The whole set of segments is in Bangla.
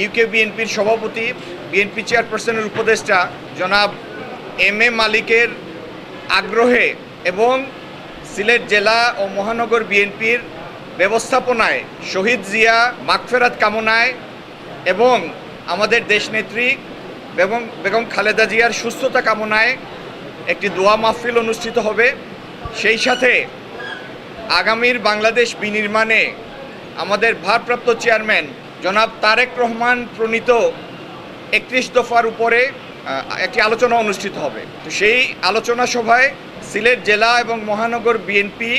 ইউকে বিএনপির সভাপতি, বিএনপি চেয়ারপারসনের উপদেষ্টা জনাব এম এ মালিকের আগ্রহে এবং সিলেট জেলা ও মহানগর বিএনপির ব্যবস্থাপনায় শহীদ জিয়া মাগফেরাত কামনায় এবং আমাদের দেশনেত্রী বেগম বেগম খালেদা জিয়ার সুস্থতা কামনায় একটি দোয়া মাহফিল অনুষ্ঠিত হবে। সেই সাথে আগামীর বাংলাদেশ বিনির্মাণে আমাদের ভারপ্রাপ্ত চেয়ারম্যান জনাব তারেক রহমান প্রণীত একত্রিশ দফার উপরে একটি আলোচনা অনুষ্ঠিত হবে। তো সেই আলোচনা সভায় সিলেট জেলা এবং মহানগর বিএনপি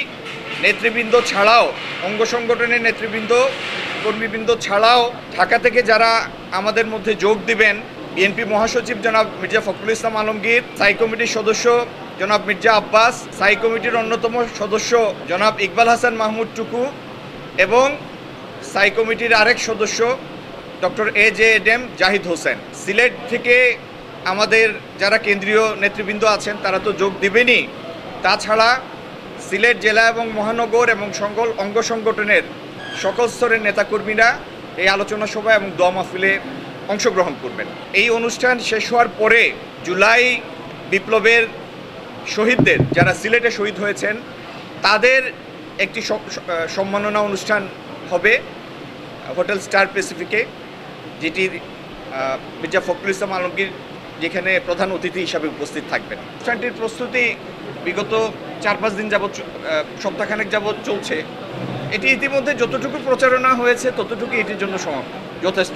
নেতৃবৃন্দ ছাড়াও, অঙ্গ সংগঠনের নেতৃবৃন্দ, কর্মীবৃন্দ ছাড়াও, ঢাকা থেকে যারা আমাদের মধ্যে যোগ দিবেন, বিএনপি মহাসচিব জনাব মির্জা ফখরুল ইসলাম আলমগীর সাই কমিটির সদস্য জনাব মির্জা আব্বাস সাই কমিটির অন্যতম সদস্য জনাব ইকবাল হাসান মাহমুদ টুকু এবং সাই কমিটির আরেক সদস্য, ডক্টর এ জে এডেম জাহিদ হোসেন। সিলেট থেকে আমাদের যারা কেন্দ্রীয় নেতৃবৃন্দ আছেন, তারা তো যোগ দিবেনই। তাছাড়া সিলেট জেলা এবং মহানগর এবং সংগল অঙ্গ সংগঠনের সকল স্তরের নেতাকর্মীরা এই আলোচনা সভা এবং দোয়া মাহফিলে অংশগ্রহণ করবেন। এই অনুষ্ঠান শেষ হওয়ার পরে জুলাই বিপ্লবের শহীদদের, যারা সিলেটে শহীদ হয়েছেন, তাদের একটি সম্মাননা অনুষ্ঠান হবে। হোটেল স্টার প্যাসিফিকে যেটির মির্জা ফখরুল ইসলাম আলমগীর, যেখানে প্রধান অতিথি হিসাবে উপস্থিত থাকবেন। অনুষ্ঠানটির প্রস্তুতি বিগত চার পাঁচ দিন যাবৎ সপ্তাহখানেক যাবৎ চলছে। এটি ইতিমধ্যে যতটুকু প্রচারণা হয়েছে ততটুকু এটির জন্য সমাপ্ত যথেষ্ট।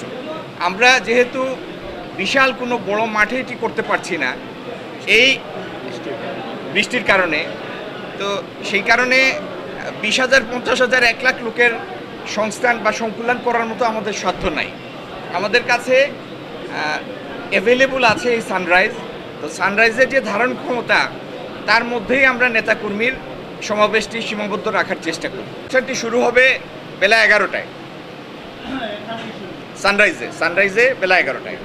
আমরা যেহেতু বিশাল কোনো বড় মাঠে এটি করতে পারছি না, এই বৃষ্টির কারণে, তো সেই কারণে বিশ হাজার, পঞ্চাশ হাজার, এক লাখ লোকের সংস্থান বা সংকুলন করার মতো আমাদের সাধ্য নাই। আমাদের কাছে অ্যাভেলেবল আছে এই সানরাইজ তো সানরাইজের যে ধারণ ক্ষমতা, তার মধ্যেই আমরা নেতাকর্মীর সমাবেশটি সীমাবদ্ধ রাখার চেষ্টা করি। অনুষ্ঠানটি শুরু হবে বেলা এগারোটায়। সানরাইজে সানরাইজে বেলা এগারোটায়।